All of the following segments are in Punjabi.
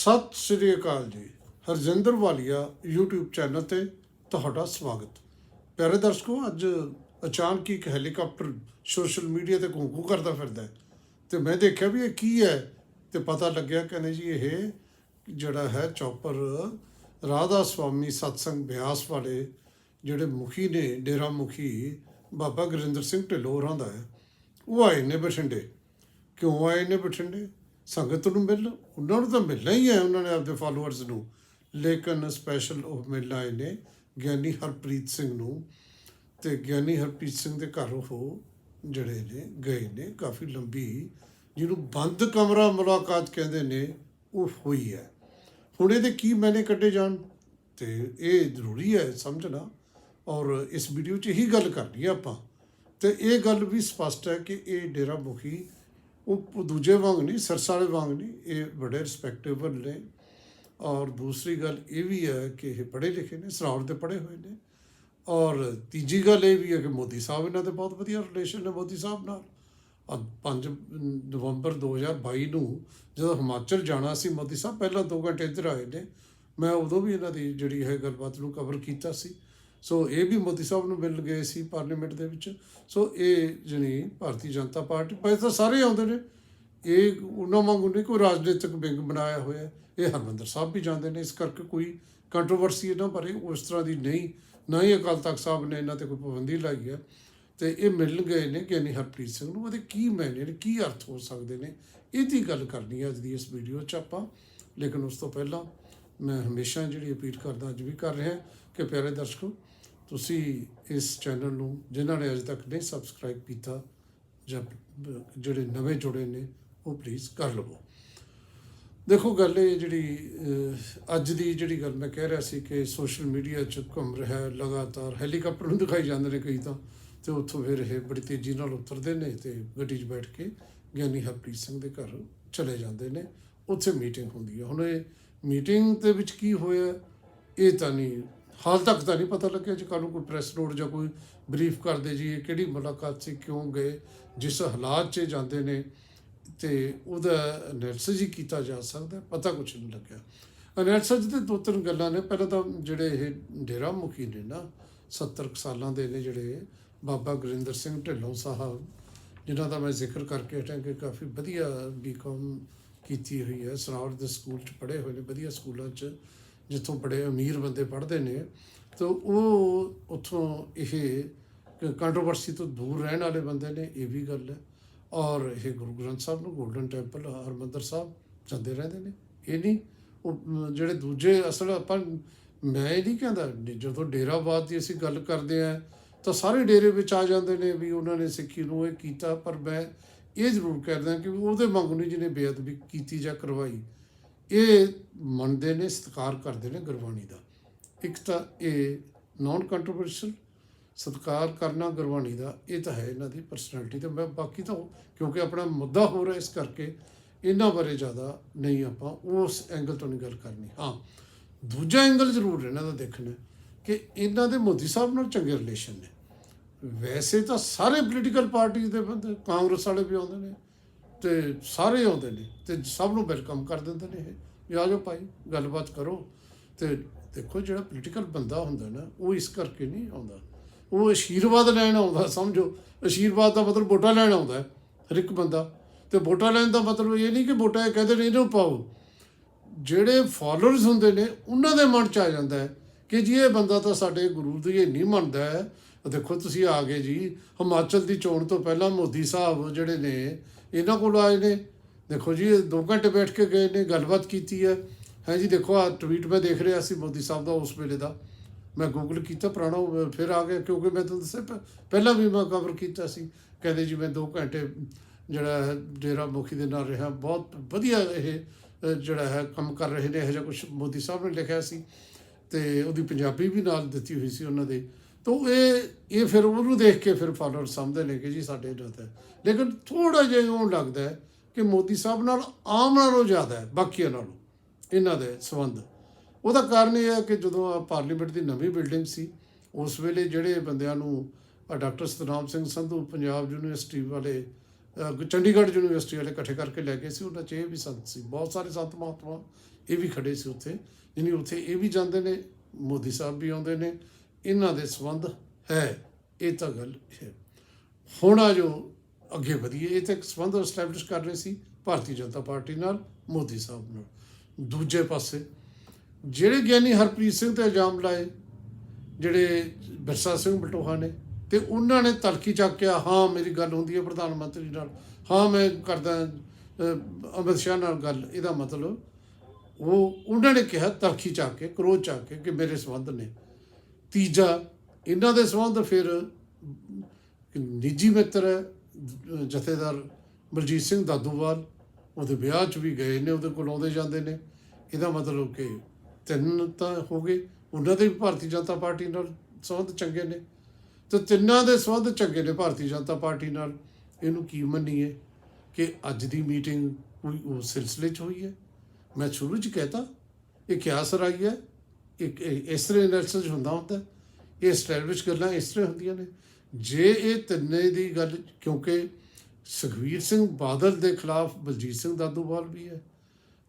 ਸਤਿ ਸ੍ਰੀ ਅਕਾਲ ਜੀ। ਹਰਜਿੰਦਰ ਵਾਲੀਆ YouTube ਚੈਨਲ ਤੇ ਤੁਹਾਡਾ ਸਵਾਗਤ। ਪਿਆਰੇ ਦਰਸ਼ਕੋ, ਅੱਜ ਅਚਾਨਕ ਹੀ ਇੱਕ ਹੈਲੀਕਾਪਟਰ ਸੋਸ਼ਲ ਮੀਡੀਆ ਤੇ ਘੂੰ ਕਰਦਾ ਫਿਰਦਾ ਹੈ ਤੇ ਮੈਂ ਦੇਖਿਆ ਵੀ ਇਹ ਕੀ ਹੈ ਤੇ ਪਤਾ ਲੱਗਿਆ ਕਹਿੰਦੇ ਜੀ ਇਹ ਜਿਹੜਾ ਹੈ ਚੌਪਰ ਰਾਧਾ ਸਵਾਮੀ ਸਤਸੰਗ ਬਿਆਸ ਵਾਲੇ ਜਿਹੜੇ ਮੁਖੀ ਨੇ, ਡੇਰਾ ਮੁਖੀ ਬਾਬਾ ਗੁਰਿੰਦਰ ਸਿੰਘ ਢਿੱਲੋਂ ਹੋਰਾਂ ਦਾ ਹੈ, ਉਹ ਆਏ ਨੇ ਬਠਿੰਡੇ। ਕਿਉਂ ਆਏ ਨੇ ਬਠਿੰਡੇ? ਸੰਗਤ ਨੂੰ ਮਿਲ ਉਹਨਾਂ ਨੂੰ ਤਾਂ ਮਿਲਣਾ ਹੀ ਹੈ, ਉਹਨਾਂ ਨੇ ਆਪਦੇ ਫਾਲੋਅਰਸ ਨੂੰ। ਲੇਕਿਨ ਸਪੈਸ਼ਲ ਉਹ ਮਿਲਣ ਆਏ ਨੇ ਗਿਆਨੀ ਹਰਪ੍ਰੀਤ ਸਿੰਘ ਨੂੰ ਤੇ ਗਿਆਨੀ ਹਰਪ੍ਰੀਤ ਸਿੰਘ ਦੇ ਘਰ ਉਹ ਜਿਹੜੇ ਨੇ, ਗਏ ਨੇ, ਕਾਫੀ ਲੰਬੀ, ਜਿਹਨੂੰ ਬੰਦ ਕਮਰਾ ਮੁਲਾਕਾਤ ਕਹਿੰਦੇ ਨੇ, ਉਹ ਹੋਈ ਹੈ। ਹੁਣ ਇਹਦੇ ਕੀ ਮੈਨੇ ਕੱਢੇ ਜਾਣ? ਤੇ ਇਹ ਜ਼ਰੂਰੀ ਹੈ ਸਮਝਣਾ ਔਰ ਇਸ ਵੀਡੀਓ 'ਚ ਹੀ ਗੱਲ ਕਰਨੀ ਹੈ ਆਪਾਂ। ਤੇ ਇਹ ਗੱਲ ਵੀ ਸਪਸ਼ਟ ਹੈ ਕਿ ਇਹ ਡੇਰਾ ਮੁਖੀ ਉਹ ਦੂਜੇ ਵਾਂਗ ਨਹੀਂ ਸਰਸਾ ਵਾਲੇ ਵਾਂਗ ਨਹੀਂ ਇਹ ਬੜੇ ਰਿਸਪੈਕਟੇਬਲ ਨੇ ਔਰ ਦੂਸਰੀ ਗੱਲ ਇਹ ਵੀ ਹੈ ਕਿ ਇਹ ਪੜ੍ਹੇ ਲਿਖੇ ਨੇ ਸਰਾਵਰ 'ਤੇ ਪੜ੍ਹੇ ਹੋਏ ਨੇ ਔਰ ਤੀਜੀ ਗੱਲ ਇਹ ਵੀ ਹੈ ਕਿ ਮੋਦੀ ਸਾਹਿਬ ਇਹਨਾਂ ਦੇ ਬਹੁਤ ਵਧੀਆ ਰਿਲੇਸ਼ਨ ਨੇ ਮੋਦੀ ਸਾਹਿਬ ਨਾਲ ਅੱਜ 5 ਨਵੰਬਰ 2022 ਨੂੰ ਜਦੋਂ ਹਿਮਾਚਲ ਜਾਣਾ ਸੀ ਮੋਦੀ ਸਾਹਿਬ ਪਹਿਲਾਂ 2 ਘੰਟੇ ਇੱਧਰ ਆਏ ਨੇ ਮੈਂ ਉਦੋਂ ਵੀ ਇਹਨਾਂ ਦੀ ਜਿਹੜੀ ਹੈ ਗੱਲਬਾਤ ਨੂੰ ਕਵਰ ਕੀਤਾ ਸੀ ਸੋ ਇਹ ਵੀ ਮੋਦੀ ਸਾਹਿਬ ਨੂੰ ਮਿਲ ਗਏ ਸੀ ਪਾਰਲੀਮੈਂਟ ਦੇ ਵਿੱਚ। ਸੋ ਇਹ ਜਣੀ ਭਾਰਤੀ ਜਨਤਾ ਪਾਰਟੀ ਪਏ ਤਾਂ ਸਾਰੇ ਆਉਂਦੇ ਨੇ। ਇਹ ਉਹਨਾਂ ਵਾਂਗੂ ਨਹੀਂ ਕੋਈ ਰਾਜਨੀਤਿਕ ਵਿੰਗ ਬਣਾਇਆ ਹੋਇਆ। ਇਹ ਹਰਮੰਦਰ ਸਾਹਿਬ ਵੀ ਜਾਂਦੇ ਨੇ। ਇਸ ਕਰਕੇ ਕੋਈ ਕੰਟਰੋਵਰਸੀ ਇਹਨਾਂ ਬਾਰੇ ਉਸ ਤਰ੍ਹਾਂ ਦੀ ਨਹੀਂ। ਨਾ ਹੀ ਅਕਾਲ ਤਖਤ ਸਾਹਿਬ ਨੇ ਇਹਨਾਂ ਤੇ ਕੋਈ ਪਾਬੰਦੀ ਲਾਈ ਹੈ। ਤੇ ਇਹ ਮਿਲ ਗਏ ਨੇ ਗਿਆਨੀ ਹਰਪ੍ਰੀਤ ਸਿੰਘ ਨੂੰ। ਉਹਦੇ ਕੀ ਮਾਇਨੇ ਨੇ, ਕੀ ਅਰਥ ਹੋ ਸਕਦੇ ਨੇ? ਇਹਦੀ ਗੱਲ ਕਰਨੀ ਹੈ ਅੱਜ ਦੀ ਇਸ ਵੀਡੀਓ 'ਚ ਆਪਾਂ। ਲੇਕਿਨ ਉਸ ਤੋਂ ਪਹਿਲਾਂ ਮੈਂ ਹਮੇਸ਼ਾ ਜਿਹੜੀ ਅਪੀਲ ਕਰਦਾ, ਅੱਜ ਵੀ ਕਰ ਰਿਹਾ ਕਿ ਪਿਆਰੇ ਦਰਸ਼ਕੋ ਤੁਸੀਂ ਇਸ ਚੈਨਲ ਨੂੰ, ਜਿਨ੍ਹਾਂ ਨੇ ਅਜੇ ਤੱਕ ਨਹੀਂ ਸਬਸਕ੍ਰਾਈਬ ਕੀਤਾ, ਜਾਂ ਜਿਹੜੇ ਨਵੇਂ ਜੁੜੇ ਨੇ, ਉਹ ਪਲੀਜ਼ ਕਰ ਲਵੋ। ਦੇਖੋ, ਗੱਲ ਇਹ ਜਿਹੜੀ ਅੱਜ ਦੀ ਜਿਹੜੀ ਗੱਲ ਮੈਂ ਕਹਿ ਰਿਹਾ ਸੀ ਕਿ ਸੋਸ਼ਲ ਮੀਡੀਆ 'ਚ ਘੁੰਮ ਰਿਹਾ, ਲਗਾਤਾਰ ਹੈਲੀਕਾਪਟਰ ਨੂੰ ਦਿਖਾਈ ਜਾਂਦੇ ਨੇ ਕਈ ਤਾਂ, ਤੇ ਉੱਥੋਂ ਫਿਰ ਇਹ ਬੜੀ ਤੇਜ਼ੀ ਨਾਲ ਉਤਰਦੇ ਨੇ ਤੇ ਗੱਡੀ 'ਚ ਬੈਠ ਕੇ ਗਿਆਨੀ ਹਰਪ੍ਰੀਤ ਸਿੰਘ ਦੇ ਘਰ ਚਲੇ ਜਾਂਦੇ ਨੇ, ਉੱਥੇ ਮੀਟਿੰਗ ਹੁੰਦੀ ਹੈ। ਹੁਣ ਇਹ ਮੀਟਿੰਗ ਦੇ ਵਿੱਚ ਕੀ ਹੋਇਆ, ਇਹ ਤਾਂ ਨਹੀਂ ਹਾਲ ਤੱਕ ਤਾਂ ਨਹੀਂ ਪਤਾ ਲੱਗਿਆ ਜੇ ਕੱਲ੍ਹ ਨੂੰ ਕੋਈ ਪ੍ਰੈਸ ਨੋਟ ਜਾਂ ਕੋਈ ਬਰੀਫ ਕਰਦੇ ਜੀ, ਇਹ ਕਿਹੜੀ ਮੁਲਾਕਾਤ ਸੀ, ਕਿਉਂ ਗਏ, ਜਿਸ ਹਾਲਾਤ 'ਚ ਜਾਂਦੇ ਨੇ ਤੇ ਉਹਦਾ ਅਨੈਲਿਸਿਸ ਹੀ ਕੀਤਾ ਜਾ ਸਕਦਾ, ਪਤਾ ਕੁਝ ਨਹੀਂ ਲੱਗਿਆ। ਅਨੈਲਿਸਿਸ ਦੇ ਦੋ ਤਿੰਨ ਗੱਲਾਂ ਨੇ, ਪਹਿਲਾਂ ਤਾਂ ਜਿਹੜੇ ਇਹ ਡੇਰਾ ਮੁਖੀ ਨੇ ਨਾ 70 ਕੁ ਸਾਲਾਂ ਦੇ ਨੇ ਜਿਹੜੇ ਬਾਬਾ ਗੁਰਿੰਦਰ ਸਿੰਘ ਢਿੱਲੋਂ ਸਾਹਿਬ, ਜਿਨ੍ਹਾਂ ਦਾ ਮੈਂ ਜ਼ਿਕਰ ਕਰਕੇ ਹਟਾਂ ਕਿ ਕਾਫੀ ਵਧੀਆ ਬੀਕਾਮ ਕੀਤੀ ਹੋਈ ਹੈ ਸਰਾਵਰ ਦੇ ਸਕੂਲ ਚ ਪੜ੍ਹੇ ਹੋਏ ਨੇ, ਵਧੀਆ ਸਕੂਲਾਂ ਚ ਜਿੱਥੋਂ ਬੜੇ ਅਮੀਰ ਬੰਦੇ ਪੜ੍ਹਦੇ ਨੇ, ਤਾਂ ਉਹ ਉੱਥੋਂ ਇਹ ਕੰਟਰੋਵਰਸੀ ਤੋਂ ਦੂਰ ਰਹਿਣ ਵਾਲੇ ਬੰਦੇ ਨੇ, ਇਹ ਵੀ ਗੱਲ ਹੈ। ਔਰ ਇਹ ਗੁਰੂ ਗ੍ਰੰਥ ਸਾਹਿਬ ਨੂੰ ਗੋਲਡਨ ਟੈਂਪਲ ਹਰਮੰਦਰ ਸਾਹਿਬ ਜਾਂਦੇ ਰਹਿੰਦੇ ਨੇ। ਇਹ ਨਹੀਂ, ਉਹ ਜਿਹੜੇ ਦੂਜੇ ਅਸਲ ਆਪਾਂ, ਮੈਂ ਇਹ ਨਹੀਂ ਕਹਿੰਦਾ ਜਦੋਂ ਡੇਰਾਬਾਦ ਦੀ ਅਸੀਂ ਗੱਲ ਕਰਦੇ ਆ ਤਾਂ ਸਾਰੇ ਡੇਰੇ ਵਿੱਚ ਆ ਜਾਂਦੇ ਨੇ ਵੀ ਉਹਨਾਂ ਨੇ ਸਿੱਖੀ ਨੂੰ ਇਹ ਕੀਤਾ, ਪਰ ਮੈਂ ਇਹ ਜ਼ਰੂਰ ਕਰਦਾ ਕਿ ਉਹਦੇ ਵਾਂਗੂ ਨਹੀਂ ਜਿਹਨੇ ਬੇਅਦਬੀ ਕੀਤੀ ਜਾਂ ਕਰਵਾਈ। ਇਹ ਮੰਨਦੇ ਨੇ, ਸਤਿਕਾਰ ਕਰਦੇ ਨੇ ਗੁਰਬਾਣੀ ਦਾ। ਇੱਕ ਤਾਂ ਇਹ ਨਾਨ ਕੰਟਰੋਵਰਸ਼ਲ ਸਤਿਕਾਰ ਕਰਨਾ ਗੁਰਬਾਣੀ ਦਾ, ਇਹ ਤਾਂ ਹੈ ਇਹਨਾਂ ਦੀ ਪਰਸਨੈਲਿਟੀ ਤੇ। ਮੈਂ ਬਾਕੀ ਤਾਂ ਕਿਉਂਕਿ ਆਪਣਾ ਮੁੱਦਾ ਹੋ ਰਿਹਾ ਇਸ ਕਰਕੇ, ਇਹਨਾਂ ਬਾਰੇ ਜ਼ਿਆਦਾ ਨਹੀਂ ਆਪਾਂ ਉਸ ਐਂਗਲ ਤੋਂ ਨਹੀਂ ਗੱਲ ਕਰਨੀ। ਹਾਂ, ਦੂਜਾ ਐਂਗਲ ਜ਼ਰੂਰ ਇਹਨਾਂ ਦਾ ਦੇਖਣਾ ਕਿ ਇਹਨਾਂ ਦੇ ਮੋਦੀ ਸਾਹਿਬ ਨਾਲ ਚੰਗੇ ਰਿਲੇਸ਼ਨ ਨੇ। ਵੈਸੇ ਤਾਂ ਸਾਰੇ ਪੋਲੀਟੀਕਲ ਪਾਰਟੀਆਂ ਦੇ ਬੰਦੇ, ਕਾਂਗਰਸ ਵਾਲੇ ਵੀ ਆਉਂਦੇ ਨੇ ਤੇ ਸਾਰੇ ਆਉਂਦੇ ਨੇ ਤੇ ਸਭ ਨੂੰ ਵੈਲਕਮ ਕਰ ਦਿੰਦੇ ਨੇ ਇਹ। ਵੀ ਆ ਜਾਓ ਭਾਈ, ਗੱਲਬਾਤ ਕਰੋ। ਤੇ ਦੇਖੋ ਜਿਹੜਾ ਪੋਲੀਟੀਕਲ ਬੰਦਾ ਹੁੰਦਾ ਨਾ, ਉਹ ਇਸ ਕਰਕੇ ਨਹੀਂ ਆਉਂਦਾ। ਉਹ ਆਸ਼ੀਰਵਾਦ ਲੈਣ ਆਉਂਦਾ, ਸਮਝੋ। ਆਸ਼ੀਰਵਾਦ ਦਾ ਮਤਲਬ ਵੋਟਾਂ ਲੈਣ ਆਉਂਦਾ ਹਰ ਇੱਕ ਬੰਦਾ। ਤੇ ਵੋਟਾਂ ਲੈਣ ਦਾ ਮਤਲਬ ਇਹ ਨਹੀਂ ਕਿ ਵੋਟਾਂ ਇਹ ਕਹਿੰਦੇ ਨੇ, ਇਹਨੂੰ ਪਾਓ। ਜਿਹੜੇ ਫਾਲੋਅਰਸ ਹੁੰਦੇ ਨੇ, ਉਹਨਾਂ ਦੇ ਮਨ ਚ ਆ ਜਾਂਦਾ ਹੈ ਕਿ ਜੀ ਇਹ ਬੰਦਾ ਤਾਂ ਸਾਡੇ ਗੁਰੂ ਦੀ ਇਹ ਨਹੀਂ ਮੰਨਦਾ ਹੈ। ਦੇਖੋ ਤੁਸੀਂ ਆ ਗਏ ਜੀ, ਹਿਮਾਚਲ ਦੀ ਚੋਣ ਤੋਂ ਪਹਿਲਾਂ ਮੋਦੀ ਸਾਹਿਬ ਜਿਹੜੇ ਨੇ ਇਹਨਾਂ ਕੋਲ ਆਏ ਨੇ। ਦੇਖੋ ਜੀ, ਇਹ ਦੋ ਘੰਟੇ ਬੈਠ ਕੇ ਗਏ ਨੇ, ਗੱਲਬਾਤ ਕੀਤੀ ਹੈ। ਹੈ ਜੀ, ਦੇਖੋ ਆ ਟਵੀਟ ਮੈਂ ਦੇਖ ਰਿਹਾ ਸੀ ਮੋਦੀ ਸਾਹਿਬ ਦਾ ਉਸ ਵੇਲੇ ਦਾ। ਮੈਂ ਗੂਗਲ ਕੀਤਾ ਪੁਰਾਣਾ ਫਿਰ ਆ ਗਿਆ, ਕਿਉਂਕਿ ਮੈਂ ਤੁਹਾਨੂੰ ਦੱਸਿਆ, ਪ- ਪਹਿਲਾਂ ਵੀ ਮੈਂ ਕਵਰ ਕੀਤਾ ਸੀ। ਕਹਿੰਦੇ ਜੀ, ਮੈਂ 2 ਘੰਟੇ ਜਿਹੜਾ ਹੈ, ਡੇਰਾ ਮੁਖੀ ਦੇ ਨਾਲ ਰਿਹਾ। ਬਹੁਤ ਵਧੀਆ ਇਹ ਜਿਹੜਾ ਹੈ, ਕੰਮ ਕਰ ਰਹੇ ਨੇ, ਇਹ ਜਿਹਾ ਕੁਝ ਮੋਦੀ ਸਾਹਿਬ ਨੇ ਲਿਖਿਆ ਸੀ। ਤੇ ਉਹਦੀ ਪੰਜਾਬੀ ਵੀ ਨਾਲ ਦਿੱਤੀ ਹੋਈ ਸੀ ਉਹਨਾਂ ਦੇ। ਤਾਂ ਇਹ ਇਹ ਫਿਰ ਉਹਨੂੰ ਦੇਖ ਕੇ ਫਿਰ ਫਾਲੋਅਰ ਸਮਝਦੇ ਨੇ ਕਿ ਜੀ ਸਾਡੇ ਨਾਲ ਤਾਂ ਹੈ। ਲੇਕਿਨ ਥੋੜਾ ਜਿਹਾ ਉਹ ਲੱਗਦਾ ਹੈ ਕਿ ਮੋਦੀ ਸਾਹਿਬ ਨਾਲ ਆਮ ਨਾਲੋਂ ਜ਼ਿਆਦਾ ਹੈ, ਬਾਕੀਆਂ ਨਾਲੋਂ, ਇਹਨਾਂ ਦੇ ਸੰਬੰਧ ਉਹਦਾ ਕਾਰਨ ਇਹ ਹੈ ਕਿ ਜਦੋਂ ਆਹ ਪਾਰਲੀਮੈਂਟ ਦੀ ਨਵੀਂ ਬਿਲਡਿੰਗ ਸੀ, ਉਸ ਵੇਲੇ ਜਿਹੜੇ ਬੰਦਿਆਂ ਨੂੰ ਡਾਕਟਰ ਸਤਨਾਮ ਸਿੰਘ ਸੰਧੂ ਪੰਜਾਬ ਯੂਨੀਵਰਸਿਟੀ ਵਾਲੇ ਚੰਡੀਗੜ੍ਹ ਯੂਨੀਵਰਸਿਟੀ ਵਾਲੇ ਇਕੱਠੇ ਕਰਕੇ ਲੈ ਗਏ ਸੀ, ਉਹਨਾਂ 'ਚ ਇਹ ਵੀ ਸੰਤ ਸੀ ਬਹੁਤ ਸਾਰੇ ਸੰਤ ਮਹਾਤਮਾ ਇਹ ਵੀ ਖੜੇ ਸੀ ਉੱਥੇ ਯਾਨੀ ਉੱਥੇ ਇਹ ਵੀ ਜਾਂਦੇ ਨੇ, ਮੋਦੀ ਸਾਹਿਬ ਵੀ ਆਉਂਦੇ ਨੇ ਇਹਨਾਂ ਦੇ ਸੰਬੰਧ ਹੈ। ਇਹ ਤਾਂ ਗੱਲ ਹੈ। ਹੁਣ ਆ ਜੋ ਅੱਗੇ ਵਧੀਏ, ਇਹ ਤਾਂ ਇੱਕ ਸੰਬੰਧ ਐਸਟੈਬਲਿਸ਼ ਕਰ ਰਹੇ ਸੀ ਭਾਰਤੀ ਜਨਤਾ ਪਾਰਟੀ ਨਾਲ, ਮੋਦੀ ਸਾਹਿਬ ਨਾਲ। ਦੂਜੇ ਪਾਸੇ ਜਿਹੜੇ ਗਿਆਨੀ ਹਰਪ੍ਰੀਤ ਸਿੰਘ ਤੇ ਇਲਜ਼ਾਮ ਲਾਏ, ਜਿਹੜੇ ਬਿਰਸਾ ਸਿੰਘ ਬਟੋਹਾ ਨੇ, ਤੇ ਉਹਨਾਂ ਨੇ ਤਲਖੀ ਚੱਕ ਕੇ, ਹਾਂ, ਮੇਰੀ ਗੱਲ ਹੁੰਦੀ ਹੈ ਪ੍ਰਧਾਨ ਮੰਤਰੀ ਨਾਲ। ਹਾਂ, ਮੈਂ ਕਰਦਾ ਅਮਿਤ ਸ਼ਾਹ ਨਾਲ ਗੱਲ। ਇਹਦਾ ਮਤਲਬ ਉਹ, ਉਹਨਾਂ ਨੇ ਕਿਹਾ ਤਲਖੀ ਚੱਕ ਕੇ, ਕਰੋਧ ਚੱਕ ਕੇ ਕਿ ਮੇਰੇ ਸੰਬੰਧ ਨੇ। ਤੀਜਾ, ਇਹਨਾਂ ਦੇ ਸੰਬੰਧ ਫਿਰ ਨਿੱਜੀ ਮਿੱਤਰ ਹੈ, ਜਥੇਦਾਰ ਬਲਜੀਤ ਸਿੰਘ ਦਾਦੂਵਾਲ, ਉਹਦੇ ਵਿਆਹ 'ਚ ਵੀ ਗਏ ਨੇ, ਉਹਦੇ ਕੋਲ ਆਉਂਦੇ ਜਾਂਦੇ ਨੇ। ਇਹਦਾ ਮਤਲਬ ਕਿ ਤਿੰਨ ਤਾਂ ਹੋ ਗਏ, ਉਹਨਾਂ ਦੇ ਵੀ ਭਾਰਤੀ ਜਨਤਾ ਪਾਰਟੀ ਨਾਲ ਸੰਬੰਧ ਚੰਗੇ ਨੇ। ਤੇ ਤਿੰਨਾਂ ਦੇ ਸੰਬੰਧ ਚੰਗੇ ਨੇ ਭਾਰਤੀ ਜਨਤਾ ਪਾਰਟੀ ਨਾਲ। ਇਹਨੂੰ ਕੀ ਮੰਨੀਏ ਕਿ ਅੱਜ ਦੀ ਮੀਟਿੰਗ ਕੋਈ ਉਸ ਸਿਲਸਿਲੇ 'ਚ ਹੋਈ ਹੈ? ਮੈਂ ਸ਼ੁਰੂ 'ਚ ਕਹਿਤਾ, ਇਹ ਕਿਆ ਸਰਾਈ ਹੈ? ਇੱਕ ਇਸ ਤਰ੍ਹਾਂ ਐਨਾਲਿਸਿਸ ਹੁੰਦਾ ਹੁੰਦਾ ਹੈ। ਇਹ ਐਸਟੈਬਲਿਸ਼ ਗੱਲਾਂ ਇਸ ਤਰ੍ਹਾਂ ਹੁੰਦੀਆਂ ਨੇ। ਜੇ ਇਹ ਤਿੰਨੇ ਦੀ ਗੱਲ, ਕਿਉਂਕਿ ਸੁਖਵੀਰ ਸਿੰਘ ਬਾਦਲ ਦੇ ਖਿਲਾਫ ਬਲਜੀਤ ਸਿੰਘ ਦਾਦੂਵਾਲ ਵੀ ਹੈ,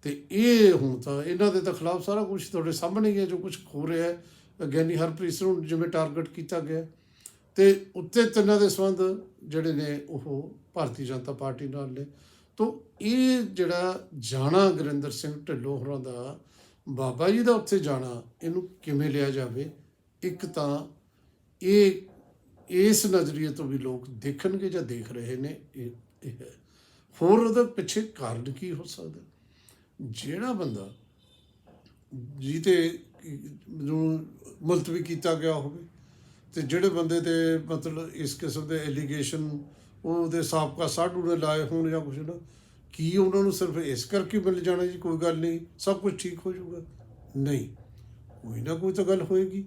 ਤੇ ਇਹ ਹੁਣ ਤਾਂ ਇਹਨਾਂ ਦੇ ਤਾਂ ਖਿਲਾਫ ਸਾਰਾ ਕੁਝ ਤੁਹਾਡੇ ਸਾਹਮਣੇ ਹੀ ਹੈ, ਜੋ ਕੁਝ ਹੋ ਰਿਹਾ ਹੈ। ਗਿਆਨੀ ਹਰਪ੍ਰੀਤ ਸਿੰਘ ਨੂੰ ਜਿਵੇਂ ਟਾਰਗੇਟ ਕੀਤਾ ਗਿਆ ਤੇ ਉੱਤੇ ਤਿੰਨਾਂ ਦੇ ਸੰਬੰਧ ਜਿਹੜੇ ਨੇ, ਉਹ ਭਾਰਤੀ ਜਨਤਾ ਪਾਰਟੀ ਨਾਲ ਨੇ। ਤੋਂ ਇਹ ਜਿਹੜਾ ਜਾਣਾ ਗੁਰਿੰਦਰ ਸਿੰਘ ਢਿੱਲੋਂ ਹੋਰਾਂ ਦਾ ਬਾਬਾ ਜੀ ਦਾ ਉੱਥੇ ਜਾਣਾ, ਇਹਨੂੰ ਕਿਵੇਂ ਲਿਆ ਜਾਵੇ? ਇੱਕ ਤਾਂ ਇਹ, ਇਸ ਨਜ਼ਰੀਏ ਤੋਂ ਵੀ ਲੋਕ ਦੇਖਣਗੇ ਜਾਂ ਦੇਖ ਰਹੇ ਨੇ, ਇਹ ਹੋਰ ਉਹਦੇ ਪਿੱਛੇ ਕਾਰਨ ਕੀ ਹੋ ਸਕਦਾ? ਜਿਹੜਾ ਬੰਦਾ ਜਿਹਤੇ ਨੂੰ ਮੁਲਤਵੀ ਕੀਤਾ ਗਿਆ ਹੋਵੇ ਤੇ ਜਿਹੜੇ ਬੰਦੇ ਤੇ ਮਤਲਬ ਇਸ ਕਿਸਮ ਦੇ ਐਲੀਗੇਸ਼ਨ ਉਹਦੇ ਸਾਬਕਾ ਸਾਡੂ ਨੇ ਲਾਏ ਹੋਣ ਜਾਂ ਕੁਛ ਨਾ ਕੀ ਉਹਨਾਂ ਨੂੰ ਸਿਰਫ ਇਸ ਕਰਕੇ ਮਿਲ ਜਾਣਾ ਜੀ, ਕੋਈ ਗੱਲ ਨਹੀਂ, ਸਭ ਕੁਝ ਠੀਕ ਹੋ ਜਾਊਗਾ। ਨਹੀਂ, ਕੋਈ ਨਾ ਕੋਈ ਤਾਂ ਗੱਲ ਹੋਏਗੀ।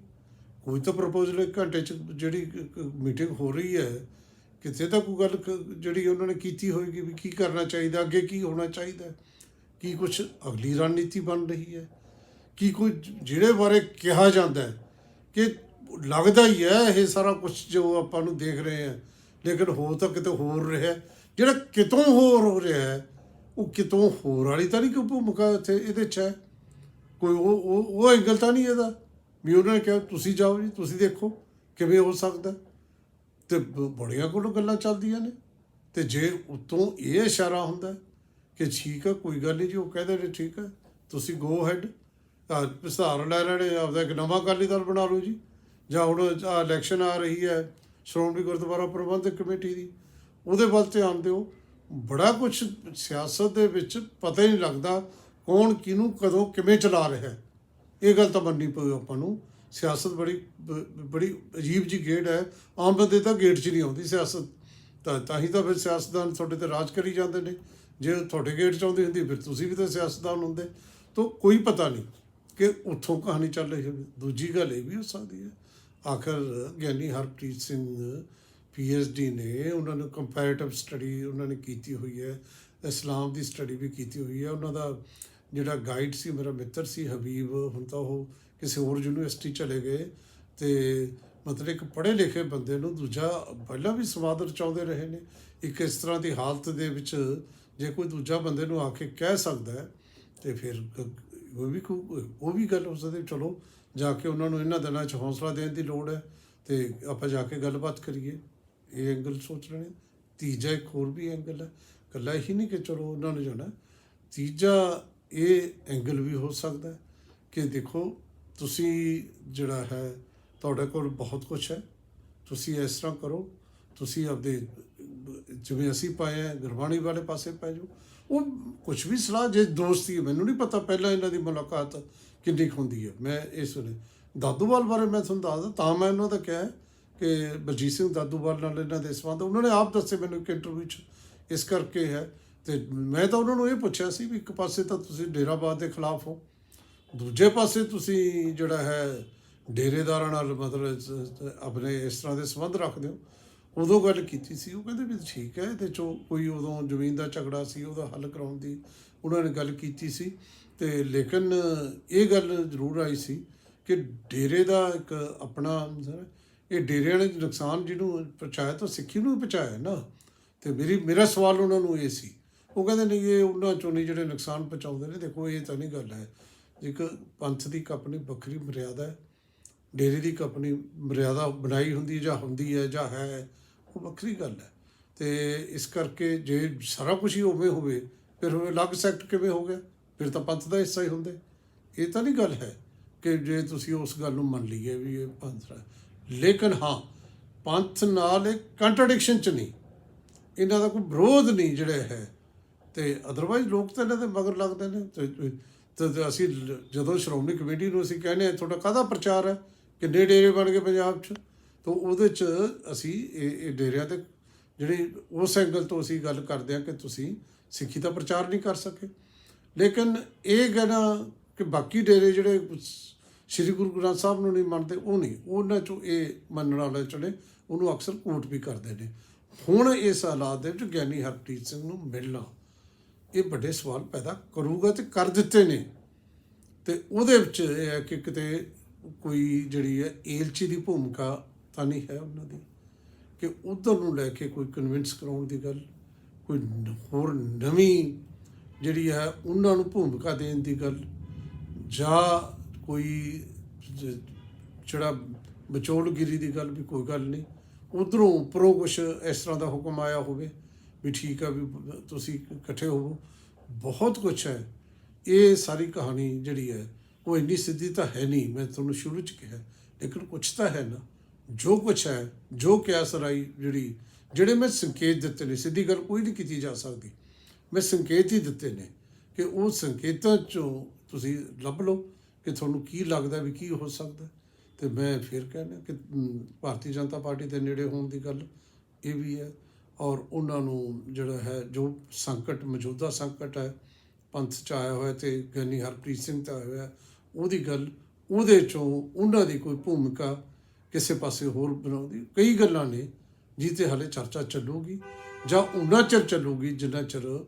ਕੋਈ ਤਾਂ ਪ੍ਰਪੋਜ਼ਲ ਇੱਕ ਘੰਟੇ ਚ ਜਿਹੜੀ ਮੀਟਿੰਗ ਹੋ ਰਹੀ ਹੈ ਕਿਤੇ ਤਾਂ ਕੋਈ ਗੱਲ ਕ- ਜਿਹੜੀ ਉਹਨਾਂ ਨੇ ਕੀਤੀ ਹੋਏਗੀ ਵੀ ਕੀ ਕਰਨਾ ਚਾਹੀਦਾ, ਅੱਗੇ ਕੀ ਹੋਣਾ ਚਾਹੀਦਾ, ਕੀ ਕੁਝ ਅਗਲੀ ਰਣਨੀਤੀ ਬਣ ਰਹੀ ਹੈ, ਕੀ ਕੋਈ ਜਿਹੜੇ ਬਾਰੇ ਕਿਹਾ ਜਾਂਦਾ ਕਿ ਲੱਗਦਾ ਹੀ ਹੈ ਇਹ ਸਾਰਾ ਕੁਝ ਜੋ ਆਪਾਂ ਨੂੰ ਦੇਖ ਰਹੇ ਹਾਂ, ਲੇਕਿਨ ਹੋ ਤਾਂ ਕਿਤੇ ਹੋਰ ਰਿਹਾ ਜਿਹੜਾ ਕਿਤੋਂ ਹੋਰ ਹੋ ਰਿਹਾ ਹੈ ਉਹ ਕਿਤੋਂ ਹੋਰ ਵਾਲੀ ਤਾਂ ਨਹੀਂ ਕੋਈ ਭੂਮਿਕਾ ਇੱਥੇ ਇਹਦੇ 'ਚ ਹੈ? ਕੋਈ ਉਹ ਉਹ ਉਹ ਐਂਗਲ ਤਾਂ ਨਹੀਂ ਇਹਦਾ? ਵੀ ਉਹਨਾਂ ਨੇ ਕਿਹਾ, ਤੁਸੀਂ ਜਾਓ ਜੀ, ਤੁਸੀਂ ਦੇਖੋ ਕਿਵੇਂ ਹੋ ਸਕਦਾ ਹੈ। ਤੇ ਬ- ਬੜੀਆਂ ਕੋਲੋਂ ਗੱਲਾਂ ਚੱਲਦੀਆਂ ਨੇ। ਤੇ ਜੇ ਉਤੋਂ ਇਹ ਇਸ਼ਾਰਾ ਹੁੰਦਾ ਕਿ ਠੀਕ ਹੈ ਕੋਈ ਗੱਲ ਨਹੀਂ ਜੀ, ਉਹ ਕਹਿੰਦੇ ਨੇ ਠੀਕ ਹੈ ਤੁਸੀਂ ਗੋ ਹੈਡ ਵਿਸਥਾਰ ਲੈ ਲੈਣੇ, ਆਪਦਾ ਇੱਕ ਨਵਾਂ ਅਕਾਲੀ ਦਲ ਬਣਾ ਲਓ ਜੀ। ਜਾਂ ਹੁਣ ਇਲੈਕਸ਼ਨ ਆ ਰਹੀ ਹੈ, ਸ਼੍ਰੋਮਣੀ ਗੁਰਦੁਆਰਾ ਪ੍ਰਬੰਧਕ ਕਮੇਟੀ ਦੀ, ਉਹਦੇ ਵੱਲ ਧਿਆਨ ਦਿਓ। ਬੜਾ ਕੁਝ ਸਿਆਸਤ ਦੇ ਵਿੱਚ ਪਤਾ ਹੀ ਨਹੀਂ ਲੱਗਦਾ ਕੌਣ ਕਿਹਨੂੰ ਕਦੋਂ ਕਿਵੇਂ ਚਲਾ ਰਿਹਾ ਹੈ। ਇਹ ਗੱਲ ਤਾਂ ਮੰਨਣੀ ਪਊ ਆਪਾਂ ਨੂੰ। ਸਿਆਸਤ ਬੜੀ ਬ- ਬੜੀ ਅਜੀਬ ਜੀ ਗੇੜ ਹੈ। ਆਮ ਬੰਦੇ ਤਾਂ ਗੇੜ 'ਚ ਨਹੀਂ ਆਉਂਦੀ ਸਿਆਸਤ। ਤਾਂ ਤਾਂ ਹੀ ਤਾਂ ਫਿਰ ਸਿਆਸਤਦਾਨ ਤੁਹਾਡੇ ਤੇ ਰਾਜ ਕਰੀ ਜਾਂਦੇ ਨੇ। ਜੇ ਤੁਹਾਡੇ ਗੇੜ 'ਚ ਆਉਂਦੀ ਹੁੰਦੀ, ਫਿਰ ਤੁਸੀਂ ਵੀ ਤਾਂ ਸਿਆਸਤਦਾਨ ਹੁੰਦੇ। ਤਾਂ ਕੋਈ ਪਤਾ ਨਹੀਂ ਕਿ ਉੱਥੋਂ ਕਹਾਣੀ ਚੱਲ ਰਹੀ ਹੋਵੇ ਦੂਜੀ ਗੱਲ ਇਹ ਵੀ ਹੋ ਸਕਦੀ ਹੈ। ਆਖਰ ਗਿਆਨੀ ਹਰਪ੍ਰੀਤ ਸਿੰਘ ਡੀ ਨੇ ਉਹਨਾਂ ਨੂੰ ਕੰਪੈਰੀਟਿਵ ਸਟੱਡੀ ਉਹਨਾਂ ਨੇ ਕੀਤੀ ਹੋਈ ਹੈ, ਇਸਲਾਮ ਦੀ ਸਟੱਡੀ ਵੀ ਕੀਤੀ ਹੋਈ ਹੈ। ਉਹਨਾਂ ਦਾ ਜਿਹੜਾ ਗਾਈਡ ਸੀ, ਮੇਰਾ ਮਿੱਤਰ ਸੀ ਹਬੀਬ, ਹੁਣ ਤਾਂ ਉਹ ਕਿਸੇ ਹੋਰ ਯੂਨੀਵਰਸਿਟੀ ਚਲੇ ਗਏ ਤੇ ਮਤਲਬ ਇੱਕ ਪੜ੍ਹੇ ਲਿਖੇ ਬੰਦੇ ਨੂੰ ਦੂਜਾ ਪਹਿਲਾਂ ਵੀ ਸਵਾਦ ਚਾਹੁੰਦੇ ਰਹੇ ਨੇ। ਇੱਕ ਇਸ ਤਰ੍ਹਾਂ ਦੀ ਹਾਲਤ ਦੇ ਵਿੱਚ ਜੇ ਕੋਈ ਦੂਜਾ ਬੰਦੇ ਨੂੰ ਆ ਕੇ ਕਹਿ ਸਕਦਾ ਹੈ, ਤੇ ਫਿਰ ਉਹ ਵੀ ਉਹ ਵੀ ਗੱਲ ਹੋ ਸਕਦੀ ਚਲੋ, ਜਾ ਕੇ ਉਹਨਾਂ ਨੂੰ ਇਹਨਾਂ ਦਿਨਾਂ 'ਚ ਹੌਸਲਾ ਦੇਣ ਦੀ ਲੋੜ ਹੈ ਤੇ ਆਪਾਂ ਜਾ ਕੇ ਗੱਲਬਾਤ ਕਰੀਏ। ਇਹ ਐਂਗਲ ਸੋਚ ਰਹੇ ਨੇ ਤੀਜਾ ਇੱਕ ਹੋਰ ਵੀ ਐਂਗਲ ਹੈ। ਇਕੱਲਾ ਹੀ ਨਹੀਂ ਕਿ ਚਲੋ ਉਹਨਾਂ ਨੇ ਜਾਣਾ। ਤੀਜਾ ਇਹ ਐਂਗਲ ਵੀ ਹੋ ਸਕਦਾ ਕਿ ਦੇਖੋ, ਤੁਸੀਂ ਜਿਹੜਾ ਹੈ, ਤੁਹਾਡੇ ਕੋਲ ਬਹੁਤ ਕੁਝ ਹੈ। ਤੁਸੀਂ ਇਸ ਤਰ੍ਹਾਂ ਕਰੋ। ਤੁਸੀਂ ਆਪਦੇ, ਜਿਵੇਂ ਅਸੀਂ ਪਾਏ ਆ ਗੁਰਬਾਣੀ ਵਾਲੇ ਪਾਸੇ ਪੈ ਜਾਓ। ਉਹ ਕੁਝ ਵੀ ਸਲਾਹ, ਜੇ ਦੋਸਤੀ ਹੈ, ਮੈਨੂੰ ਨਹੀਂ ਪਤਾ ਪਹਿਲਾਂ ਇਹਨਾਂ ਦੀ ਮੁਲਾਕਾਤ ਕਿੰਨੀ ਕੁ ਹੁੰਦੀ ਹੈ। ਮੈਂ ਇਹ ਸੁਣੇ ਦਾਦੂਵਾਲ ਬਾਰੇ ਮੈਂ ਤੁਹਾਨੂੰ ਦੱਸਦਾ, ਤਾਂ ਮੈਂ ਉਹਨਾਂ ਦਾ ਕਿਹਾ ਕਿ ਬਲਜੀਤ ਸਿੰਘ ਦਾਦੂਵਾਲ ਨਾਲ ਇਹਨਾਂ ਦੇ ਸੰਬੰਧ, ਉਹਨਾਂ ਨੇ ਆਪ ਦੱਸੇ ਮੈਨੂੰ ਇੱਕ ਇੰਟਰਵਿਊ 'ਚ, ਇਸ ਕਰਕੇ ਹੈ। ਤੇ ਮੈਂ ਤਾਂ ਉਹਨਾਂ ਨੂੰ ਇਹ ਪੁੱਛਿਆ ਸੀ ਵੀ ਇੱਕ ਪਾਸੇ ਤਾਂ ਤੁਸੀਂ ਡੇਰਾਬਾਦ ਦੇ ਖਿਲਾਫ ਹੋ, ਦੂਜੇ ਪਾਸੇ ਤੁਸੀਂ ਜਿਹੜਾ ਹੈ ਡੇਰੇਦਾਰਾਂ ਨਾਲ ਮਤਲਬ ਆਪਣੇ ਇਸ ਤਰ੍ਹਾਂ ਦੇ ਸੰਬੰਧ ਰੱਖਦੇ ਹੋ। ਉਦੋਂ ਗੱਲ ਕੀਤੀ ਸੀ, ਉਹ ਕਹਿੰਦੇ ਵੀ ਠੀਕ ਹੈ, ਇਹਦੇ ਚੋਂ ਕੋਈ ਉਦੋਂ ਜ਼ਮੀਨ ਦਾ ਝਗੜਾ ਸੀ, ਉਹਦਾ ਹੱਲ ਕਰਾਉਣ ਦੀ ਉਹਨਾਂ ਨੇ ਗੱਲ ਕੀਤੀ ਸੀ। ਤੇ ਲੇਕਿਨ ਇਹ ਗੱਲ ਜ਼ਰੂਰ ਆਈ ਸੀ ਕਿ ਡੇਰੇ ਦਾ ਇੱਕ ਆਪਣਾ ਇਹ ਡੇਰਿਆਂ ਨੇ ਨੁਕਸਾਨ ਜਿਹਨੂੰ ਪਹੁੰਚਾਇਆ ਤਾਂ ਸਿੱਖੀ ਨੂੰ ਵੀ ਪਹੁੰਚਾਇਆ ਨਾ। ਤੇ ਮੇਰੀ, ਮੇਰਾ ਸਵਾਲ ਉਹਨਾਂ ਨੂੰ ਇਹ ਸੀ। ਉਹ ਕਹਿੰਦੇ ਨਹੀਂ ਇਹ ਉਹਨਾਂ ਚੋਂ ਨਹੀਂ ਜਿਹੜੇ ਨੁਕਸਾਨ ਪਹੁੰਚਾਉਂਦੇ ਨੇ, ਦੇਖੋ ਇਹ ਤਾਂ ਨਹੀਂ ਗੱਲ ਹੈ। ਇੱਕ ਪੰਥ ਦੀ ਇੱਕ ਆਪਣੀ ਵੱਖਰੀ ਮਰਿਆਦਾ ਹੈ। ਡੇਰੇ ਦੀ ਇੱਕ ਆਪਣੀ ਮਰਿਆਦਾ ਬਣਾਈ ਹੁੰਦੀ ਜਾਂ ਹੁੰਦੀ ਹੈ ਜਾਂ ਹੈ, ਉਹ ਵੱਖਰੀ ਗੱਲ ਹੈ। ਤੇ ਇਸ ਕਰਕੇ ਜੇ ਸਾਰਾ ਕੁਝ ਹੀ ਉਵੇਂ ਹੋਵੇ, ਫਿਰ ਉਹ ਅਲੱਗ ਸੈਕਟ ਕਿਵੇਂ ਹੋ ਗਿਆ? ਫਿਰ ਤਾਂ ਪੰਥ ਦਾ ਹਿੱਸਾ ਹੀ ਹੁੰਦੇ। ਇਹ ਤਾਂ ਨਹੀਂ ਗੱਲ ਹੈ ਕਿ ਜੇ ਤੁਸੀਂ ਉਸ ਗੱਲ ਨੂੰ ਮੰਨ ਲਈਏ ਵੀ ਇਹ ਪੰਥ ਦਾ ਹੈ। ਲੇਕਿਨ ਹਾਂ, ਪੰਥ ਨਾਲ ਇੱਕ ਕੰਟਰਡਿਕਸ਼ਨ ਚ ਨਹੀਂ। ਇਹਨਾਂ ਦਾ ਕੋਈ ਵਿਰੋਧ ਨਹੀਂ ਜਿਹੜੇ ਹੈ। ਤੇ ਅਦਰਵਾਈਜ਼ ਲੋਕ ਤਾਂ ਇਹਨਾਂ ਦੇ ਮਗਰ ਲੱਗਦੇ ਨੇ। ਤੇ- ਅਸੀਂ ਜਦੋਂ ਸ਼੍ਰੋਮਣੀ ਕਮੇਟੀ ਨੂੰ ਅਸੀਂ ਕਹਿੰਦੇ ਹਾਂ, ਤੁਹਾਡਾ ਕਾਹਦਾ ਪ੍ਰਚਾਰ ਹੈ? ਕਿੰਨੇ ਡੇਰੇ ਬਣ ਗਏ ਪੰਜਾਬ 'ਚ? ਤਾਂ ਉਹਦੇ 'ਚ ਅਸੀਂ ਇਹ ਇਹ ਡੇਰਿਆਂ ਤੇ ਜਿਹੜੀ ਉਸ ਐਂਗਲ ਤੋਂ ਅਸੀਂ ਗੱਲ ਕਰਦੇ ਹਾਂ ਕਿ ਤੁਸੀਂ ਸਿੱਖੀ ਦਾ ਪ੍ਰਚਾਰ ਨਹੀਂ ਕਰ ਸਕੇ। ਲੇਕਿਨ ਇਹ ਕਹਿਣਾ ਕਿ ਬਾਕੀ ਡੇਰੇ ਜਿਹੜੇ ਸ੍ਰੀ ਗੁਰੂ ਗ੍ਰੰਥ ਸਾਹਿਬ ਨੂੰ ਨਹੀਂ ਮੰਨਦੇ, ਉਹ ਨਹੀਂ। ਉਹਨਾਂ 'ਚੋਂ ਇਹ ਮੰਨਣ ਵਾਲੇ ਜਿਹੜੇ, ਉਹਨੂੰ ਅਕਸਰ ਕੋਟ ਵੀ ਕਰਦੇ ਨੇ। ਹੁਣ ਇਸ ਹਾਲਾਤ ਦੇ ਵਿੱਚ ਗਿਆਨੀ ਹਰਪ੍ਰੀਤ ਸਿੰਘ ਨੂੰ ਮਿਲਣਾ, ਇਹ ਵੱਡੇ ਸਵਾਲ ਪੈਦਾ ਕਰੂਗਾ ਤੇ ਕਰ ਦਿੱਤੇ ਨੇ। ਤੇ ਉਹਦੇ ਵਿੱਚ ਇਹ ਹੈ ਕਿ ਕਿਤੇ ਕੋਈ ਜਿਹੜੀ ਹੈ, ਏਲਚੀ ਦੀ ਭੂਮਿਕਾ ਤਾਂ ਨਹੀਂ ਹੈ ਉਹਨਾਂ ਦੀ। ਕਿ ਉਧਰ ਨੂੰ ਲੈ ਕੇ ਕੋਈ ਕਨਵਿੰਸ ਕਰਾਉਣ ਦੀ ਗੱਲ, ਕੋਈ ਹੋਰ ਨਵੀਂ ਜਿਹੜੀ ਹੈ, ਉਹਨਾਂ ਨੂੰ ਭੂਮਿਕਾ ਦੇਣ ਦੀ ਗੱਲ, ਜਾਂ ਕੋਈ ਜਿਹੜਾ ਵਿਚੋਲਗਿਰੀ ਦੀ ਗੱਲ ਵੀ ਕੋਈ ਗੱਲ ਨਹੀਂ, ਉਧਰੋਂ ਉੱਪਰੋਂ ਕੁਛ ਇਸ ਤਰ੍ਹਾਂ ਦਾ ਹੁਕਮ ਆਇਆ ਹੋਵੇ ਵੀ ਠੀਕ ਆ ਵੀ ਤੁਸੀਂ ਇਕੱਠੇ ਹੋਵੋ। ਬਹੁਤ ਕੁਛ ਹੈ। ਇਹ ਸਾਰੀ ਕਹਾਣੀ ਜਿਹੜੀ ਹੈ, ਉਹ ਇੰਨੀ ਸਿੱਧੀ ਤਾਂ ਹੈ ਨਹੀਂ, ਮੈਂ ਤੁਹਾਨੂੰ ਸ਼ੁਰੂ ਚ ਕਿਹਾ, ਲੇਕਿਨ ਕੁਛ ਤਾਂ ਹੈ ਨਾ। ਜੋ ਕੁਛ ਹੈ, ਜੋ ਕਿਆਸ ਰਾਈ ਜਿਹੜੀ, ਜਿਹੜੇ ਮੈਂ ਸੰਕੇਤ ਦਿੱਤੇ ਨੇ, ਸਿੱਧੀ ਗੱਲ ਕੋਈ ਨਹੀਂ ਕੀਤੀ ਜਾ ਸਕਦੀ। ਮੈਂ ਸੰਕੇਤ ਹੀ ਦਿੱਤੇ ਨੇ ਕਿ ਉਹ ਸੰਕੇਤਾਂ ਚੋਂ ਤੁਸੀਂ ਲੱਭ ਲਓ। ਕਿ ਤੁਹਾਨੂੰ ਕੀ ਲੱਗਦਾ ਵੀ ਕੀ ਹੋ ਸਕਦਾ? ਤੇ ਮੈਂ ਫਿਰ ਕਹਿੰਦਾ ਕਿ ਭਾਰਤੀ ਜਨਤਾ ਪਾਰਟੀ ਦੇ ਨੇੜੇ ਹੋਣ ਦੀ ਗੱਲ ਇਹ ਵੀ ਹੈ ਔਰ ਉਹਨਾਂ ਨੂੰ ਜਿਹੜਾ ਹੈ, ਜੋ ਸੰਕਟ, ਮੌਜੂਦਾ ਸੰਕਟ ਹੈ, ਪੰਥ ਚ ਆਇਆ ਹੋਇਆ ਤੇ ਗਿਆਨੀ ਹਰਪ੍ਰੀਤ ਸਿੰਘ ਤੇ ਆਇਆ ਹੋਇਆ, ਉਹਦੀ ਗੱਲ ਉਹਦੇ ਚੋਂ ਉਹਨਾਂ ਦੀ ਕੋਈ ਭੂਮਿਕਾ ਕਿਸੇ ਪਾਸੇ ਹੋਰ ਬਣਾਉਂਦੀ, ਕਈ ਗੱਲਾਂ ਨੇ ਜਿੱਤੇ ਹਾਲੇ ਚਰਚਾ ਚੱਲੂਗੀ ਜਾਂ ਉਹਨਾਂ ਚਿਰ ਚੱਲੂਗੀ, ਜਿੰਨਾ ਚਿਰ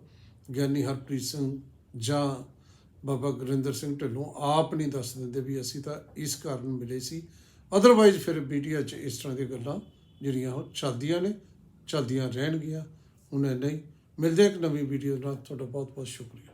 ਗਿਆਨੀ ਹਰਪ੍ਰੀਤ ਸਿੰਘ ਜਾਂ ਬਾਬਾ ਗੁਰਿੰਦਰ ਸਿੰਘ ਢਿੱਲੋਂ ਆਪ ਨਹੀਂ ਦੱਸ ਦਿੰਦੇ ਵੀ ਅਸੀਂ ਤਾਂ ਇਸ ਕਾਰਨ ਮਿਲੇ ਸੀ। ਅਦਰਵਾਈਜ਼ ਫਿਰ ਮੀਡੀਆ 'ਚ ਇਸ ਤਰ੍ਹਾਂ ਦੀਆਂ ਗੱਲਾਂ ਜਿਹੜੀਆਂ ਉਹ ਚੱਲਦੀਆਂ ਨੇ, ਚੱਲਦੀਆਂ ਰਹਿਣਗੀਆਂ। ਹੁਣ ਨਹੀਂ ਮਿਲਦੇ ਇੱਕ ਨਵੀਂ ਵੀਡੀਓ ਨਾਲ। ਤੁਹਾਡਾ ਬਹੁਤ ਬਹੁਤ ਸ਼ੁਕਰੀਆ।